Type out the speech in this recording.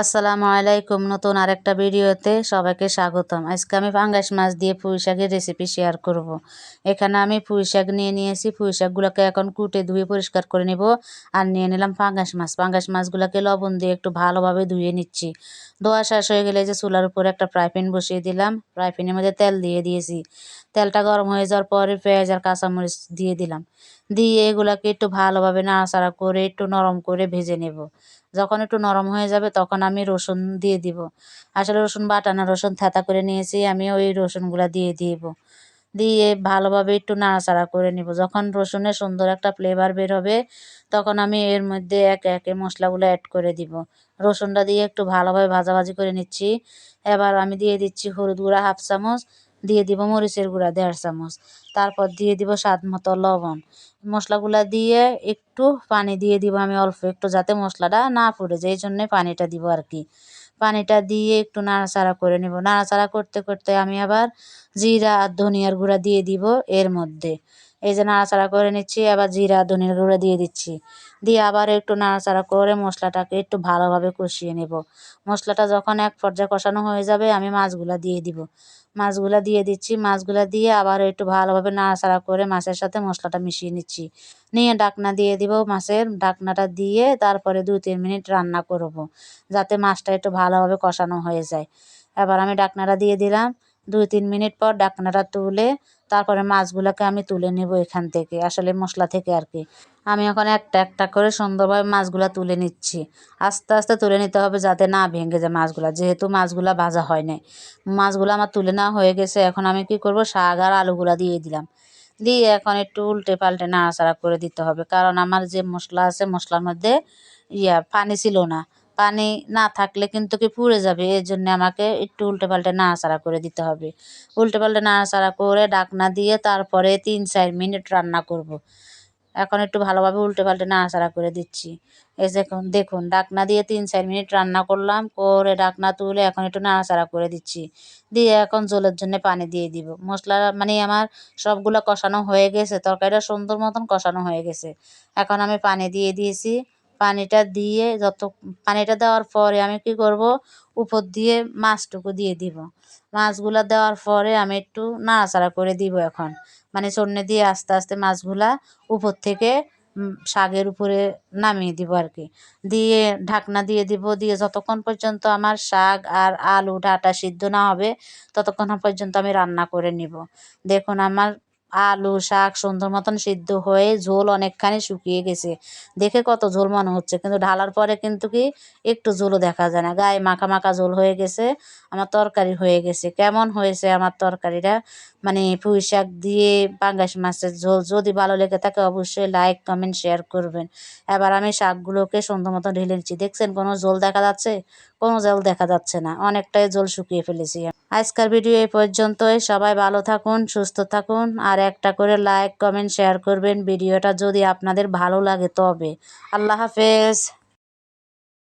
আসসালামু আলাইকুম। নতুন আরেকটা ভিডিওতে সবাইকে স্বাগতম। আজকে আমি ফাঙ্গাস মাছ দিয়ে পুঁই শাকের রেসিপি শেয়ার করব। এখানে আমি পুঁই শাক নিয়ে নিয়েছি। পুঁই শাকগুলোকে এখন কুটে ধুয়ে পরিষ্কার করে নেব আর নিয়ে নিলাম ফাঙ্গাস মাছ। ফাঙ্গাস মাছগুলোকে লবণ দিয়ে একটু ভালোভাবে ধুয়ে নিচ্ছি। ধোয়া শেষ হয়ে গেলে যে চুলার উপরে একটা ফ্রাই প্যান বসিয়ে দিলাম। ফ্রাই প্যানের মধ্যে তেল দিয়ে দিয়েছি। তেলটা গরম হয়ে যাওয়ার পরে পেঁয়াজ আর কাঁচামরিচ দিয়ে দিলাম। দিয়ে এগুলোকে একটু ভালোভাবে নাড়াচাড়া করে, একটু নরম করে ভেজে নেব। যখন একটু নরম হয়ে যাবে তখন আমি রসুন দিয়ে দিব। আসলে রসুন বাটানো রসুন থেতা করে নিয়েছি, আমি ওই রসুনগুলো দিয়ে দিব। দিয়ে ভালোভাবে একটু নাড়াচাড়া করে নিব। যখন রসুনের সুন্দর একটা ফ্লেভার বের হবে, তখন আমি এর মধ্যে একে একে মশলাগুলো অ্যাড করে দিব। রসুনটা দিয়ে একটু ভালোভাবে ভাজাভাজি করে নিচ্ছি। এবার আমি দিয়ে দিচ্ছি হলুদ গুঁড়া হাফ চামচ। দিয়ে দিব মরিচের গুঁড়া, দেড় চামচ। তারপর দিয়ে দিব স্বাদ মতো লবণ। মশলাগুলা দিয়ে একটু পানি দিয়ে দিব আমি অল্প একটু যাতে মশলাটা না পুড়ে যায় এই জন্যে পানিটা দিব আর কি পানিটা দিয়ে একটু নাড়াচাড়া করে নেব। নাড়াচাড়া করতে করতে আমি আবার জিরা আর ধনিয়ার গুঁড়া দিয়ে দিব এর মধ্যে। এই যে নাড়াচাড়া করে নিচ্ছি, আবার জিরা ধনিয়ার গুঁড়া দিয়ে দিচ্ছি। দিয়ে আবার একটু নাড়াচাড়া করে মশলাটাকে একটু ভালোভাবে কষিয়ে নেব। মশলাটা যখন এক পর্যায়ে কষানো হয়ে যাবে, আমি মাছগুলা দিয়ে দিব। মাছগুলা দিয়ে দিচ্ছি। মাছগুলা দিয়ে আবার একটু ভালোভাবে নাড়াচাড়া করে মাছের সাথে মশলাটা মিশিয়ে নিচ্ছি। নিয়ে ডাকনা দিয়ে দিব মাছের। ডাকনাটা দিয়ে তারপরে দু তিন মিনিট রান্না করব, যাতে মাছটা একটু ভালোভাবে কষানো হয়ে যায়। এবার আমি ডাকনাটা দিয়ে দিলাম। দুই তিন মিনিট পর ডাকনাটা তুলে তারপরে মাছগুলোকে আমি তুলে নেব এখান থেকে, আসলে মশলা থেকে আর কি। আমি এখন একটা একটা করে সুন্দরভাবে মাছগুলো তুলে নিচ্ছি। আস্তে আস্তে তুলে নিতে হবে যাতে না ভেঙে যায় মাছগুলো, যেহেতু মাছগুলো ভাজা হয় নাই। মাছগুলো আমার তুলে নেওয়া হয়ে গেছে, এখন আমি কি করব? শাক আর আলুগুলো দিয়ে দিলাম। দিয়ে এখন একটু উল্টে পাল্টে নাড়াচাড়া করে দিতে হবে, কারণ আমার যে মশলা আছে, মশলার মধ্যে ইয়া, পানি ছিল না। পানি না থাকলে কিন্তু কি পুড়ে যাবে? এর জন্য আমাকে একটু উল্টে পাল্টে নাড়াচাড়া করে দিতে হবে। উল্টে পাল্টে নাড়াচাড়া করে ডাকনা দিয়ে তারপরে তিন চার মিনিট রান্না করব। এখন একটু ভালোভাবে উল্টে পাল্টে নাড়াচাড়া করে দিচ্ছি। এই দেখুন দেখুন, ডাকনা দিয়ে তিন চার মিনিট রান্না করলাম, করে ডাকনা তুলে এখন একটু নাড়াচাড়া করে দিচ্ছি। দিয়ে এখন জলের জন্য পানি দিয়ে দিব। মশলা মানে আমার সবগুলো কষানো হয়ে গেছে, তরকারিটা সুন্দর মতন কষানো হয়ে গেছে। এখন আমি পানি দিয়ে দিয়েছি। পানিটা দিয়ে যত, পানিটা দেওয়ার পরে আমি কি করব? উপর দিয়ে মাছটুকু দিয়ে দিব। মাছগুলা দেওয়ার পরে আমি একটু নাড়াচাড়া করে দিব এখন। মানে চন্নে দিয়ে আস্তে আস্তে মাছগুলা উপর থেকে শাকের উপরে নামিয়ে দিব আর কি। দিয়ে ঢাকনা দিয়ে দিব। দিয়ে যতক্ষণ পর্যন্ত আমার শাক আর আলু ডাটা সিদ্ধ না হবে, ততক্ষণ পর্যন্ত আমি রান্না করে নিব। দেখুন আমার আলু, শাক সুন্দর মতন সিদ্ধ হয়ে ঝোল অনেকখানি শুকিয়ে গেছে। দেখে কত ঝোল মনে হচ্ছে। কিন্তু ঢালার পরে কিন্তু কি একটু ঝোলও দেখা যায় না। গায়ে মাখা মাখা ঝোল হয়ে গেছে। আমার তরকারি হয়ে গেছে। কেমন হয়েছে আমার তরকারিটা? মানে পুঁই শাক দিয়ে পাঙ্গাস মাছের ঝোল যদি ভালো লেগে থাকে অবশ্যই লাইক কমেন্ট শেয়ার করবেন। এবার আমি শাকগুলোকে সুন্দর মতো ঢেলে নিচ্ছি। দেখছেন কোনো ঝোল দেখা যাচ্ছে? কোনো জল দেখা যাচ্ছে না। অনেকটাই জল শুকিয়ে ফেলেছি আজকের ভিডিও এই পর্যন্তই। সবাই ভালো থাকুন, সুস্থ থাকুন। আর একটা করে লাইক কমেন্ট শেয়ার করবেন। ভিডিওটা যদি আপনাদের ভালো লাগে তবে। আল্লাহ হাফেজ।